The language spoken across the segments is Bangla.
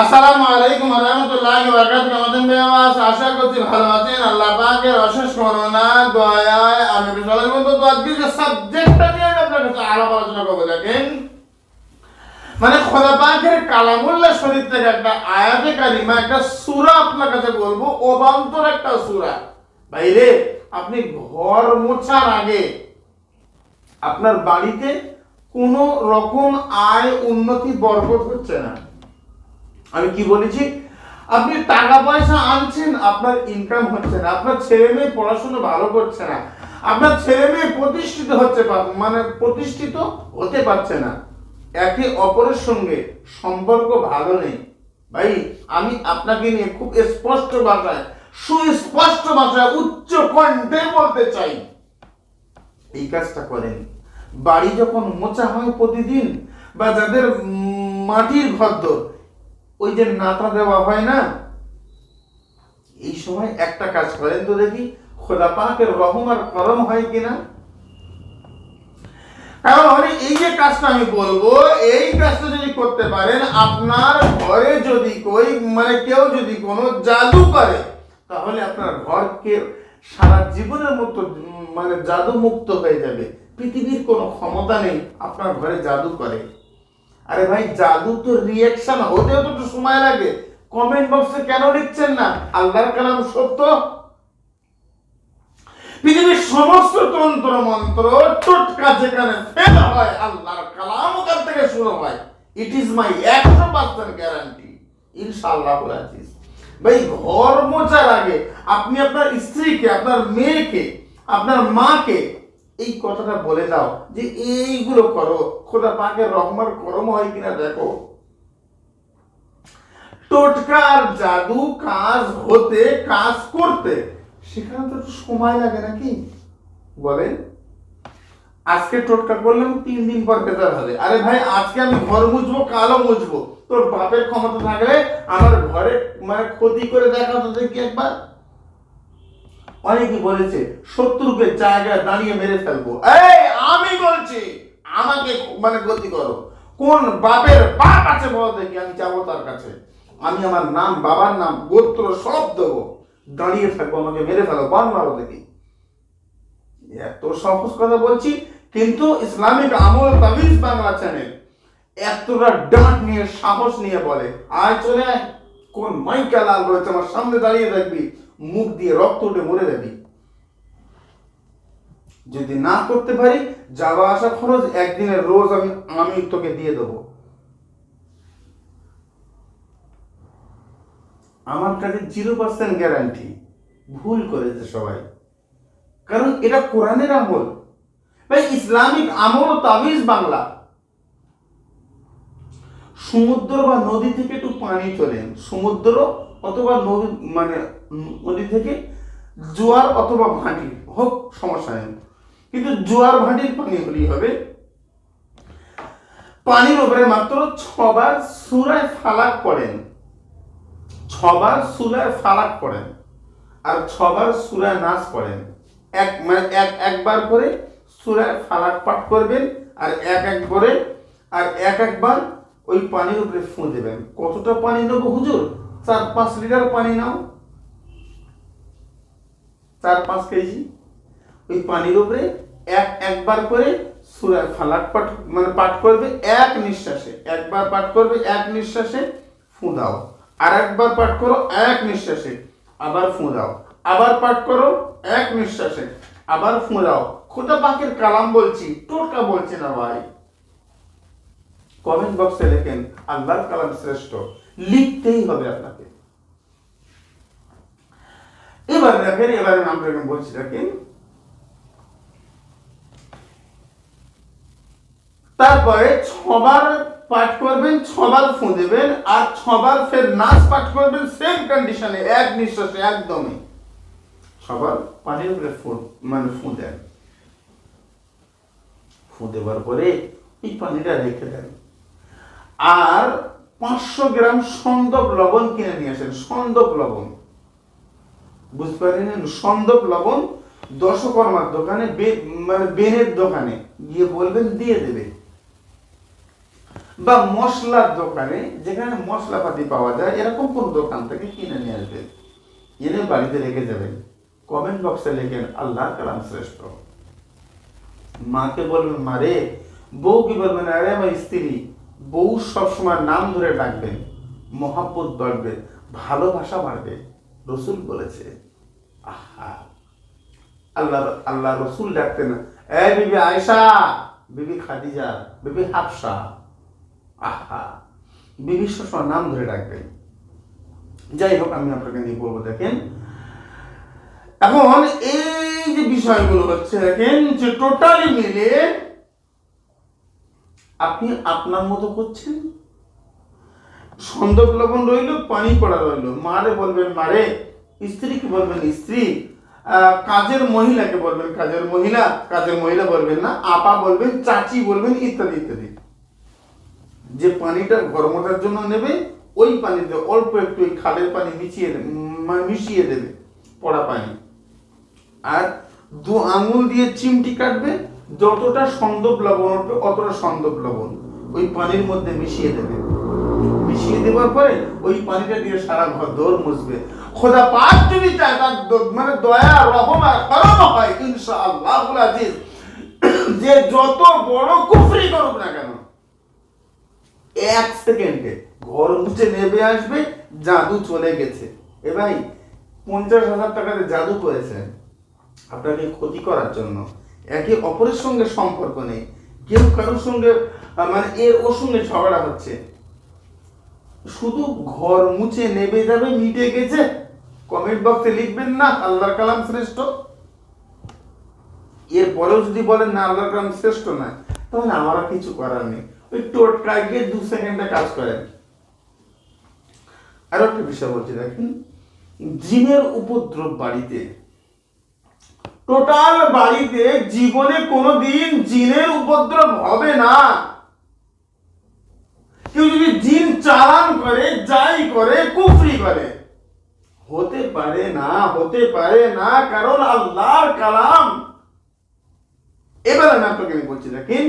আসসালামু আলাইকুম রহমতুল্লাহ বরকাত আমাদের মেয়াস আশা করছি ভালো আছেন। আল্লাহ পাকের অশেষ করোনা দয়ায় আমি মতো তো আজকে যে সাবজেক্টটা নিয়ে আমি আপনার আলাপ আলোচনা করব। দেখেন মানে খোদা পাকের কালামুল্লাহ শরীফ থেকে একটা আয়াতে কারিমা, একটা সূরা আপনার কাছে বলব। অবান্তর একটা সূরা। বাইরে আপনি ঘর মোছার আগে আপনার বাড়িতে কোনো রকম আয়, উন্নতি, বরকত হচ্ছে না। আমি কি বলেছি? আপনি টাকা পয়সা আনছেন, আপনার ইনকাম হচ্ছে না। আপনার ছেলে মেয়ে পড়াশোনা ভালো করছে না। আপনার ছেলে মেয়ে প্রতিষ্ঠিত হচ্ছে মানে প্রতিষ্ঠিত হতে পারছে না। একে অপরের সঙ্গে সম্পর্ক ভালো নেই। ভাই, আমি আপনাকে নিয়ে খুব স্পষ্ট ভাষায়, সুস্পষ্ট ভাষায় উচ্চ কণ্ঠে বলতে চাই। এই কাজটা করেন। বাড়ি যখন মোচা হয় প্রতিদিন, বা যাদের মাটির ঘর ওই যে নাতা দেওয়া হয় না? এই সময় একটা কাজ করেন তো দেখি খোদা পাকের রহম আর করম হয় কিনা? কারণ মানে এই যে কাজটা আমি বলব, এই কাজটা যদি করতে পারেন, আপনার ঘরে যদি কই মানে কেউ যদি কোনো জাদু করে, তাহলে আপনার ঘরকে সারা জীবনের মতো মানে জাদু মুক্ত হয়ে যাবে। পৃথিবীর কোনো ক্ষমতা নেই, আপনার ঘরে জাদু করে। আরে ভাই, জাদু তো রিয়াকশন হতেও তো একটু সময় লাগে। কমেন্ট বক্সে কেন লিখছেন না? আল্লাহর কালাম সত্য? পৃথিবীর সমস্ত তন্ত্র, মন্ত্র, টোটকা যেখানে ফেল হয়, আল্লাহর কালাম ওখান থেকে শুরু হয়। ইট ইজ মাই একশো পার্সেন্ট গ্যারান্টি ইনশাআল্লাহ আজিজ। ভাই, ঘর মোচার আগে আপনি আপনার স্ত্রীকে, আপনার মেয়েকে, আপনার মাকে এই কথাটা বলে দাও যে এইগুলো করো, খোদা পাকের রহমার করম হয় কিনা দেখো। টোটকার জাদু কাজ হতে, কাজ করতে। সেখানে তো একটু সময় লাগে নাকি? বলেন। আজকে টোটকা করলাম, তিন দিন পর বেতার হবে। আরে ভাই, আজকে আমি ঘর মুছবো কালো মুছবো। তোর বাপের ক্ষমতা থাকলে আমার ঘরে মানে ক্ষতি করে দেখা তো দেখি একবার। অনেকে বলেছে, শত্রুকে জায়গায় দাঁড়িয়ে মেরে ফেলব। এই, আমি বলছি, আমাকে মানে গতি করো। কোন বাপের বাপ আছে বলো দেখি আমি যাব তার কাছে। আমি আমার নাম, বাবার নাম, গোত্র সব দেবো। দাঁড়িয়ে থাকব, আমাকে মেরে ফেলো, বান মারো দেখি। এত সহজ কথা বলছি, কিন্তু ইসলামিক আমল তাবিজ বাংলা চ্যানেল এতটা ডাঁট নিয়ে, সাহস নিয়ে বলে। আয় চলে কোন মাইকা লাল রয়েছে আমার সামনে দাঁড়িয়ে থাকবি মুখ দিয়ে রক্ত উঠে মরে যাবি। যদি না করতে পারি, যাওয়া আসা খরচ একদিনের রোজ আমি আমি তোকে দিয়ে দেবো। আমার কাছে জিরো পার্সেন্ট গ্যারান্টি। ভুল করেছে সবাই। কারণ এটা কোরআনের আমল। ভাই, ইসলামিক আমল তাবিজ বাংলা। সমুদ্র বা নদী থেকে একটু পানি তোলেন সমুদ্র অথবা নদী মানে নদী থেকে জোয়ার অথবা ভাঁটি, হোক সমস্যা নেই। কিন্তু জোয়ার, ভাঁটির পানি হলেই হবে। পানির উপরে মাত্র ছবার সুরায় ফালাক পড়েন। ছবার সুরায় ফালাক পড়েন। আর ছবার সুরায় নাচ পড়েন। এক মানে এক, একবার করে সুরায় ফালাক পাঠ করবেন আর এক এক করে, আর এক, একবার ওই পানির উপরে ফুঁ দেবেন। কতটা পানি নেব হুজুর? চার, পাঁচ লিটার পানি নাও। চার, পাঁচ কেজি। ওই পানির উপরে এক, একবার করে সুরায় ফালাক পাঠ মানে পাঠ করবে এক নিঃশ্বাসে। একবার পাঠ করবে এক নিঃশ্বাসে ফুঁ দাও আর একবার পাঠ করো এক নিঃশ্বাসে, আবার ফুঁ দাও আবার পাঠ করো এক নিঃশ্বাসে, আবার ফুঁ দাও খোদা পাকের কালাম বলছি, টোটকা বলছি না ভাই। কমেন্ট বক্সে লেখেন, আল্লাহর কালাম শ্রেষ্ঠ। লিখতেই হবে আপনাকে। এবার দেখেন, এবারে আমরা এখানে বলছি, দেখেন। তারপরে ছবার পাঠ করবেন, ছবার ফু দেবেন, আর ছবার ফের নাচ পাঠ করবেন সেম কন্ডিশনে এক নিঃশ্বাসে, একদমই। ফু মানে ফু দেন। ফু দেওয়ার পরে এই পানিটা রেখে দেন। আর পাঁচশো গ্রাম সন্দক লবণ কিনে নিয়ে আসেন, সন্দক লবণ। বুঝতে পারেন সন্দক লবণ দশকর্মার দোকানে মানে বেনের দোকানে গিয়ে বলবেন, দিয়ে দেবে। বা মশলার দোকানে, যেখানে মশলাপাতি পাওয়া যায়, এরকম কোন দোকান থেকে কিনে নিয়ে আসবেন? এনে বাড়িতে রেখে যাবেন। কমেন্ট বক্সে লেখেন, আল্লাহর কালাম শ্রেষ্ঠ। মাকে বলবেন মারে বউ কি বলবেন? আরে আমার স্ত্রী, বউ সবসময় নাম ধরে ডাকবেন। মহাব্বত বাড়বে, ভালোবাসা বাড়বে। রসুল বলেছে, আহা, আল্লাহ আল্লাহ রসুল ডাকতেন, এ বিবি আয়সা বিবি খাদিজা, বিবি হাফসা। আহা, বিবি সবসময় নাম ধরে ডাকবেন। যাই হোক, আমি আপনাকে নিয়ে বলব, দেখেন, এখন এই যে বিষয়গুলো হচ্ছে, দেখেন, যে টোটালি মিলে আপনি আপনার মতো করছেন সন্দক লবণ রইল, পানি পড়া রইল। মারে বলবেন, মারে, স্ত্রীকে বলবেন, স্ত্রী কাজের মহিলাকে বলবেন, কাজের মহিলা কাজের মহিলা বলবেন না, আপা বলবেন, চাচি বলবেন, ইত্যাদি ইত্যাদি। যে পানিটা ঘর মোছার জন্য নেবে, ওই পানিতে অল্প একটু ওই খালের পানি মিশিয়ে মিশিয়ে দেবে পড়া পানি। আর দু আঙুল দিয়ে চিমটি কাটবে, যতটা সন্দব লবণ উঠবে অতটা সন্দব লবণ ওই পানির মধ্যে মিশিয়ে দেবে। মিশিয়ে দেওয়ার পরে ওই পানিটা দিয়ে সারা ঘর দৌড় মুছবে। খোদা পাক যদি চায়, তার মানে দয়া, রহম, করম হয় ইনশাআল্লাহ আজিজ। যে যত বড় কুফরি করুক না কেন, এক সেকেন্ডে ঘর মুছে নেবে আসবে, জাদু চলে গেছে। এ ভাই, পঞ্চাশ হাজার টাকাতে জাদু করেছেন আপনাকে ক্ষতি করার জন্য একে অপরের সঙ্গে সম্পর্ক নেই। কেউ কারোর সঙ্গে মানে এর ওর সঙ্গে ঝগড়া হচ্ছে। শুধু ঘর মুছে নেবে যাবে, মিটে গেছে। কমেন্ট বক্সে লিখবেন না, আল্লাহর কালাম শ্রেষ্ঠ। এরপরেও যদি বলেন না, আল্লাহর কালাম শ্রেষ্ঠ না, তাহলে আমার কিছু করার নেই। ওই টোটকায় গিয়ে দু সেকেন্ডে কাজ করেন। আরও একটা বিষয় বলছি, দেখেন, জিনের উপদ্রব বাড়িতে, টোটাল বাড়িতে জীবনে কোনোদিন জিনের উপদ্রব হবে না। কেউ যদি জিন চালান করে, যাই করে, কুফরি করে। হতে পারে না, হতে পারে না, কারণ আল্লাহর কালাম। এবার আমি আপনাকে আমি বলছি, দেখেন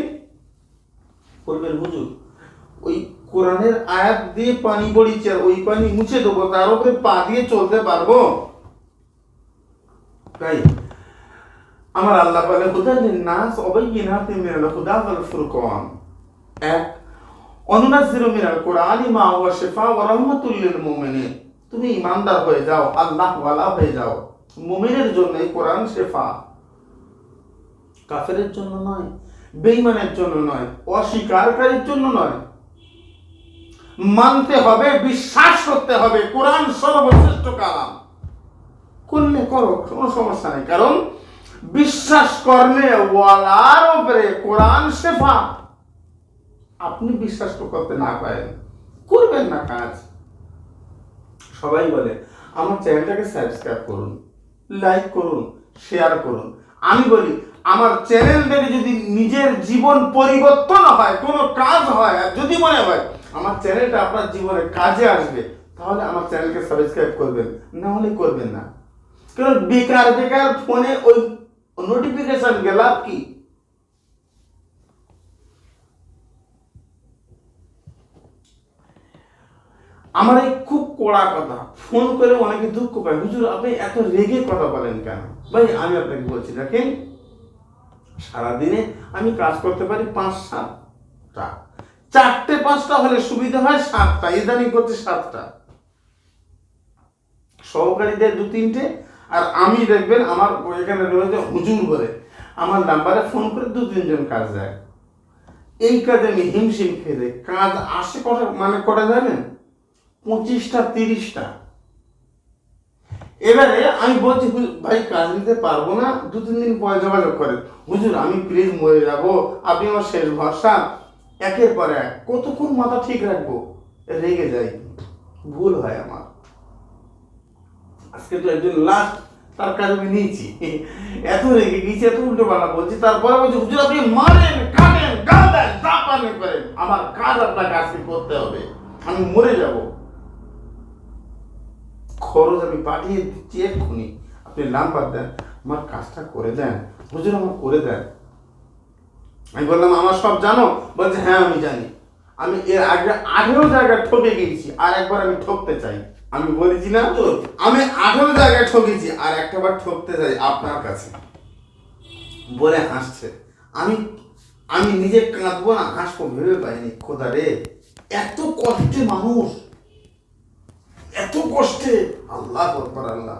বলবেন হুজুর, ওই কোরআনের আয়াত দিয়ে পানি আর ওই পানি মুছে দেবো, তার উপরে পা দিয়ে চলতে পারব? তাই, আমার আল্লাহ বলে, হুদা নাস অবাইয়িনাতিন মিনাল হুদা ওয়াল ফুরকান। এক অনুনাজ্জিলু মিনাল কুরআনি মা হুয়া শিফা ওয়া রাহমাতুল লিল মুমিনিন। তুমি ইমানদার হয়ে যাও, আল্লাহ ওয়ালা হয়ে যাও। মুমিনের জন্য এই কোরআন শেফা। কাফেরের জন্য নয়, বেঈমানের জন্য নয় অস্বীকারকারীর জন্য নয়। মানতে হবে, বিশ্বাস করতে হবে, কোরআন সর্বশ্রেষ্ঠ কালাম। করলে করো, কোনো সমস্যা নেই। কারণ, বিশ্বাস করলে ওয়ালার উপরে কোরআন শেফা। আপনি বিশ্বাস তো করতে না পারেন। করবেন না কাজ। সবাই বলে, আমার চ্যানেলটাকে সাবস্ক্রাইব করুন, লাইক করুন, শেয়ার করুন। আমি বলি, আমার চ্যানেল দেখে যদি নিজের জীবন পরিবর্তন হয়, কোনো কাজ হয়, আর যদি মনে হয় আমার চ্যানেলটা আপনার জীবনে কাজে আসবে, তাহলে আমার চ্যানেলকে সাবস্ক্রাইব করবেন, না হলে করবেন না। কারণ বেকার বেকার ফোনে ওই নোটিফিকেশন গেলাম কি? আমার এই খুব কড়া কথা। ফোন করে অনেকে দুঃখ পায়। হুজুর, আপনি এত রেগে কথা বলেন কেন? ভাই, আমি আপনাকে বলছি, দেখেন, সারাদিনে আমি কাজ করতে পারি পাঁচ, সাতটা। চারটে, পাঁচটা হলে সুবিধা হয় সাতটা, ইদানিং করছে সাতটা। সহকারীদের দু, তিনটে, আর আমি দেখবেন আমার এখানে রয়েছে হুজুর বলে, আমার নাম্বারে ফোন করে দু, তিনজন কাজ দেয়। এই কাজে আমি হিমশিম যাই। কাজ আসে কটা মানে কটা জানেন? পঁচিশটা, তিরিশটা। এবারে আমি বলছি ভাই, কাজ নিতে পারব না, দু, তিন দিন পরে যোগাযোগ করেন। হুজুর, আমি প্লিজ মরে যাব, আপনি আমার শেষ ভরসা। একের পর এক, কতক্ষণ মাথা ঠিক রাখব? রেগে যাই। ভুল হয় আমার। আজকে তো একজন লাস্ট তার কাজ আমি নিয়েছি। এত রেগে গেছি, এত উল্টো পাল্টা বলছি, তারপরে বলছি, হুজুর, আপনি মারেন কাটেন গাল দেন করেন। আমার কাজ আপনাকে আজকে করতে হবে। আমি মরে যাব। খরচ আমি পাঠিয়ে দিচ্ছি এক্ষুনি। আপনি নাম্বার দেন আমার কাজটা করে দেন। হুজুর আমার করে দেন। আমি বললাম আমার সব জানো? বলছে হ্যাঁ আমি জানি। আমি এর আগে আঠেরো জায়গায় ঠকে গিয়েছি আর একবার আমি ঠকতে চাই। আমি বলেছি না তো আমি আঠেরো জায়গায় ঠকেছি আর একটা বার ঠকতে চাই আপনার কাছে। বলে হাসছে। আমি আমি নিজে কাঁদবো না হাসবো ভেবে পাইনি। খোদা রে এত কষ্টে মানুষ। এত কষ্টে। আল্লাহ আল্লাহ।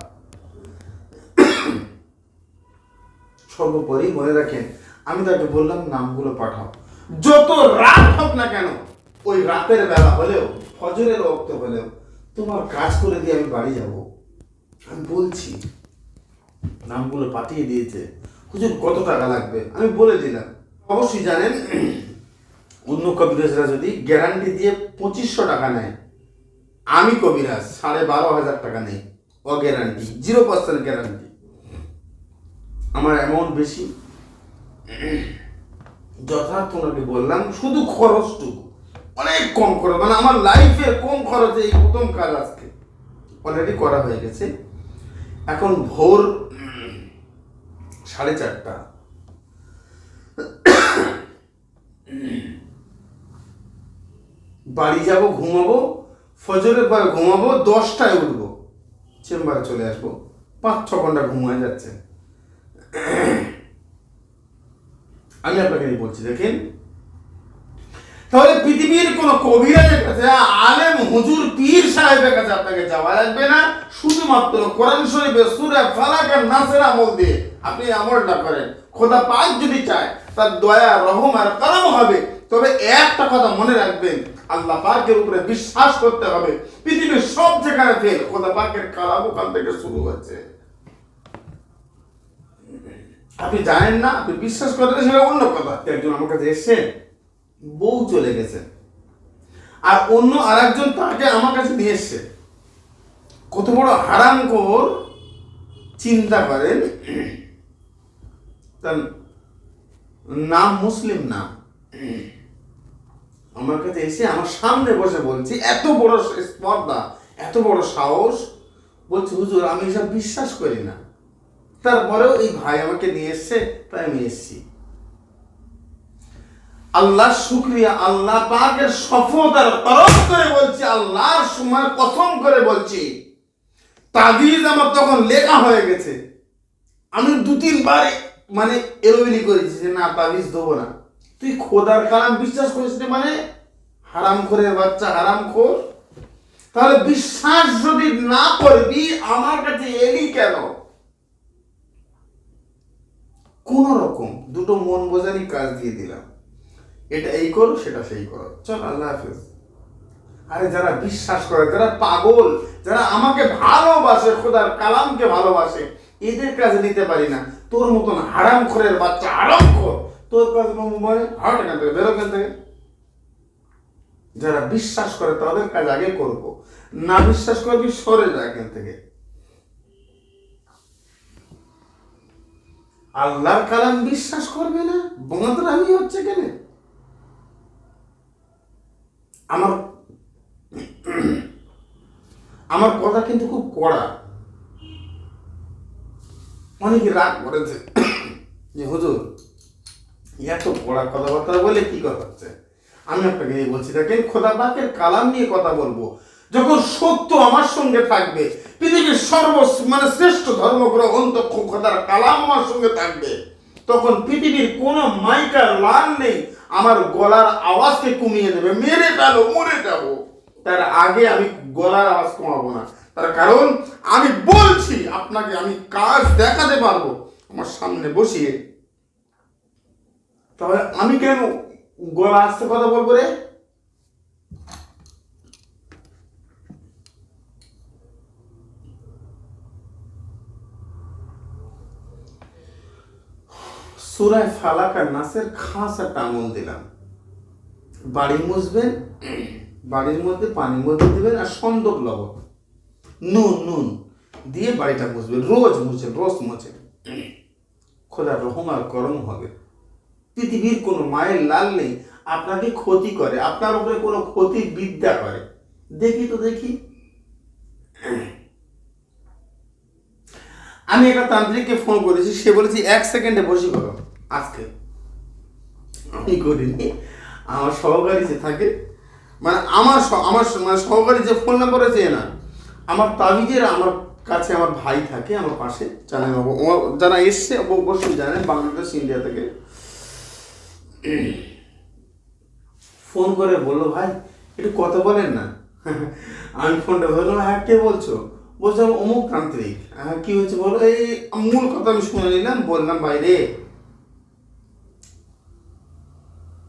সর্বোপরি মনে রাখেন, আমি তাকে বললাম, নামগুলো পাঠাও। যত রাত হোক না কেন, ওই রাতের বেলা হলেও, ফজরের রক্ত হলেও, তোমার কাজ করে দিয়ে আমি বাড়ি যাব। আমি বলছি, নামগুলো পাঠিয়ে দিয়েছে। হুজুর, কত টাকা লাগবে? আমি বলে দিলাম। অবশ্যই জানেন, অন্য কবিরাজরা যদি গ্যারান্টি দিয়ে পঁচিশশো টাকা নেয় আমি কবিরাজ সাড়ে বারো হাজার টাকা নেই, ও গ্যারান্টি জিরো পার্সেন্ট গ্যারান্টি আমার অ্যামাউন্ট বেশি। যথার্থ ওনাকে বললাম, শুধু খরচটুকু। অনেক কম খরচ মানে আমার লাইফের কম খরচে এই প্রথম কাজ আজকে। অলরেডি করা হয়ে গেছে। এখন ভোর, সাড়ে চারটা। বাড়ি যাব, ঘুমাবো ফজরের পরে ঘুমাবো, দশটায় উঠবো। চেম্বারে চলে আসব। পাঁচ, ছ ঘণ্টা ঘুম যাচ্ছে। আমি আপনাকে বলছি, দেখেন। তাহলে পৃথিবীর কোন কবিরাজের কাছে, আলেম, হুজুর, পীর সাহেবের কাছে আপনাকে যাওয়া লাগবে না। শুধুমাত্র কোরআন শরীফের সূরা ফালাক আর নাসের আমল দিয়ে আপনি আমলটা করেন। খোদা পাক যদি চায়, তার দয়া, রহম আর কালাম হবে। তবে একটা কথা মনে রাখবেন আল্লাহ পাকের উপরে বিশ্বাস করতে হবে। পৃথিবীর সব জায়গায় ফেল খোদা পাকের কালাম ওখান থেকে শুরু হচ্ছে আপনি জানেন না? আপনি বিশ্বাস করেন না, সেটা অন্য কথা। একজন আমার কাছে এসছে বউ চলে গেছে। আর অন্য আরেকজন তাকে আমার কাছে নিয়ে এসছে। কত বড় কর চিন্তা করেন তার নাম মুসলিম নাম আমার কাছে এসে আমার সামনে বসে বলছি, এত বড় স্পর্ধা, এত বড় সাহস। বলছি, হুজুর, আমি এসব বিশ্বাস করি না। তারপরেও এই ভাই আমাকে নিয়ে এসছে, তাই আমি এসছি। আল্লাহ শুক্রিয়া, আল্লাহ পাকের সফলতার তরফ করে বলছি, আল্লাহর সময় কসম করে বলছি তাবিজ আমার তখন লেখা হয়ে গেছে। আমি দু তিনবার মানে এলোমেলি করেছি যে, না তাবিজ দেবো না। তুই খোদার কালাম বিশ্বাস করিস মানে? হারাম খোরের বাচ্চা হারাম খোর তাহলে বিশ্বাস যদি না করবি, আমার কাছে এলি কেন? কোন রকম দুটো মন বোঝারই কাজ দিয়ে দিলাম। এটা এই করো, সেটা সেই করো। চল, আল্লাহ হাফিজ। আরে যারা বিশ্বাস করে, যারা পাগল, যারা আমাকে ভালোবাসে, খোদার কালামকে ভালোবাসে, এদের কাছে নিতে পারি না। তোর মতন হারাম খোরের বাচ্চা হারাম খোর তোর কাছে মানে হাট এখান বেরো থেকে। যারা বিশ্বাস করে, তাদের কাজ আগে করব। না বিশ্বাস করবি সরে যা এখান থেকে। আল্লাহর কালাম বিশ্বাস করবে না? বঙাতের আমি হচ্ছে কেন? আমার আমার কথা কিন্তু খুব কড়া। অনেকে রাগ করেছে। যে হুজুর এত কড়া কথাবার্তা বলে কি কথা হচ্ছে? আমি আপনাকে বলছি, দেখেন, খোদা পাকের কালাম নিয়ে কথা বলব। যখন সত্য আমার সঙ্গে থাকবে, পৃথিবীর সর্ব মানে শ্রেষ্ঠ ধর্মগ্রন্থ খোদার কালাম আমার সঙ্গে থাকবে। তখন পৃথিবীর কোনো মাইকার লাল নেই, আমার গলার আওয়াজকে কমিয়ে দেবে মেরে ফেলো, মরে যাব। তার আগে আমি গলার আওয়াজ কমাবো না। তার কারণ, আমি বলছি, আপনাকে আমি কাজ দেখাতে পারব। আমার সামনে বসিয়ে তাহলে আমি কেন গলা আসতে কথা বলব রে? সুরায় ফালাক আর নাসের খাস একটা আমল দিলাম। বাড়ি মুছবেন, বাড়ির মধ্যে পানির মধ্যে দিবেন আর সন্দক লবণ। নুন নুন দিয়ে বাড়িটা মুছবেন, রোজ মুছেন রোজ মুছেন। খোদার রহম আর করম হবে। পৃথিবীর কোনো মায়ের লাল নেই, আপনাকে ক্ষতি করে, আপনার উপরে কোনো ক্ষতি বিদ্যা করে। দেখি তো, দেখি। আমি একটা তান্ত্রিককে ফোন করেছি, সে বলেছে, এক সেকেন্ডে বসি করো আজকে। আমি করিনি আমার সহকারী যে থাকে মানে আমার আমার মানে সহকারী যে ফোন আছে এ না, আমার তাবিজের আমার কাছে আমার ভাই থাকে, আমার পাশে। জানেন যারা এসছে অবশ্যই জানেন, বাংলাদেশ, ইন্ডিয়া থেকে। ফোন করে বলল, ভাই, একটু কথা বলেন না। আমি ফোনটা ধরলাম হ্যাঁ কে বলছো? বলছিলাম অমুক তান্ত্রিক। হ্যাঁ কি হয়েছে বলো? এই মূল কথা আমি শুনে নিলাম, বললাম বাইরে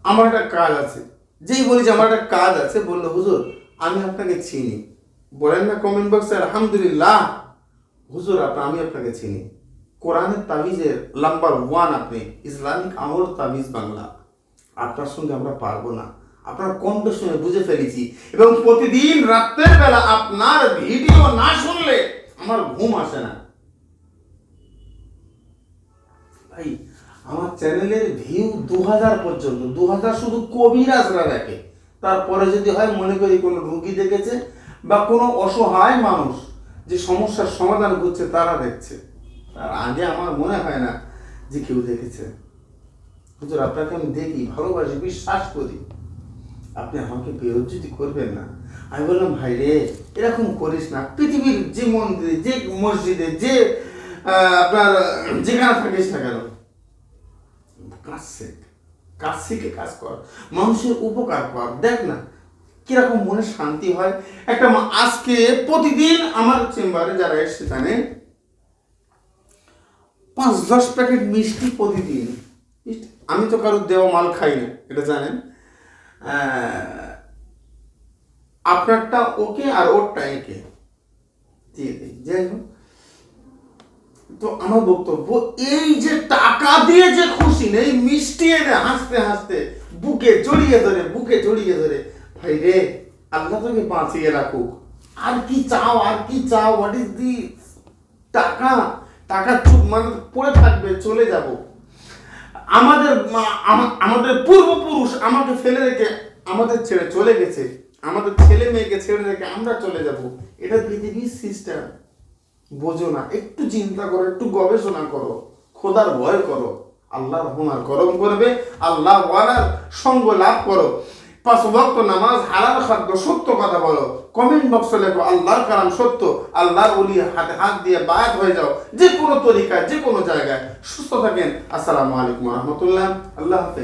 আমার একটা কাজ আছে। যেই বলি যে আমার একটা কাজ আছে, বলল, হুজুর, আমি আপনাকে চিনি। বলেন না কমেন্ট বক্সে আলহামদুলিল্লাহ, হুজুর, আপনি, আমি আপনাকে চিনি। কোরআনের তাবিজের নাম্বার ওয়ান আপনি, ইসলামিক আমল তাবিজ বাংলা। আপনার সঙ্গে আমরা পারব না। আপনার কণ্ঠ শুনে বুঝে ফেলেছি। এবং প্রতিদিন রাত্রের বেলা আপনার ভিডিও না শুনলে আমার ঘুম আসে না। ভাই, আমার চ্যানেলের ভিউ দু হাজার পর্যন্ত। দু হাজার শুধু কবিরাজরা দেখে। তারপরে যদি হয়, মনে করি কোনো রুগী দেখেছে বা কোনো অসহায় মানুষ যে সমস্যার সমাধান করছে তারা দেখছে। তার আগে আমার মনে হয় না যে কেউ দেখেছে। হুজুর, আপনাকে আমি দেখি, ভালোবাসি, বিশ্বাস করি। আপনি আমাকে বেরোজ্যুতি করবেন না। আমি বললাম, ভাই রে, এরকম করিস না। পৃথিবীর যে মন্দিরে, যে মসজিদে, যে আপনার, যেখানে থাকিস না কেন, কাজ কাজ শিখে কাজ কর। মানুষের উপকার কর। দেখ না, কীরকম মনে শান্তি হয়। একটা আজকে প্রতিদিন আমার চেম্বারে যারা এসছে জানে পাঁচ দশ প্যাকেট মিষ্টি প্রতিদিন। মিষ্টি- আমি তো কারোর দেওয়া মাল খাই না এটা জানেন। আপনারটা ওকে আর ওরটা একে। দিয়ে দিই যাই হোক। তো আমার বক্তব্য, এই যে টাকা দিয়ে যে খুশি নেই, মিষ্টি এনে হাসতে হাসতে, বুকে জড়িয়ে ধরে, বুকে জড়িয়ে ধরে, ভাই রে, আল্লাহ তোকে বাঁচিয়ে রাখুক। আর কি চাও, আর কি চাও হোয়াট ইজ দি টাকা টাকা চুপ মানে পড়ে থাকবে, চলে যাব। আমাদের আমাদের পূর্বপুরুষ আমাকে ফেলে রেখে আমাদের ছেড়ে চলে গেছে। আমাদের ছেলে মেয়েকে ছেড়ে রেখে আমরা চলে যাব। এটা পৃথিবীর সিস্টেম বোঝো না, একটু চিন্তা করো, একটু গবেষণা করো। খোদার ভয় করো। আল্লাহর হুনার গরম করবে আল্লাহ সঙ্গ লাভ করো। পাঁচ ভক্ত নামাজ হালাল খাদ্য সত্য কথা বলো। কমেন্ট বক্সে লেখো, আল্লাহর কালাম সত্য আল্লাহ উলি হাতে, হাত দিয়ে বায়াত হয়ে যাও যে কোনো তরিকায় যে কোনো জায়গায়, সুস্থ থাকেন। আসসালামু আলাইকুম রহমতুল্লাহ। আল্লাহ হাফেজ।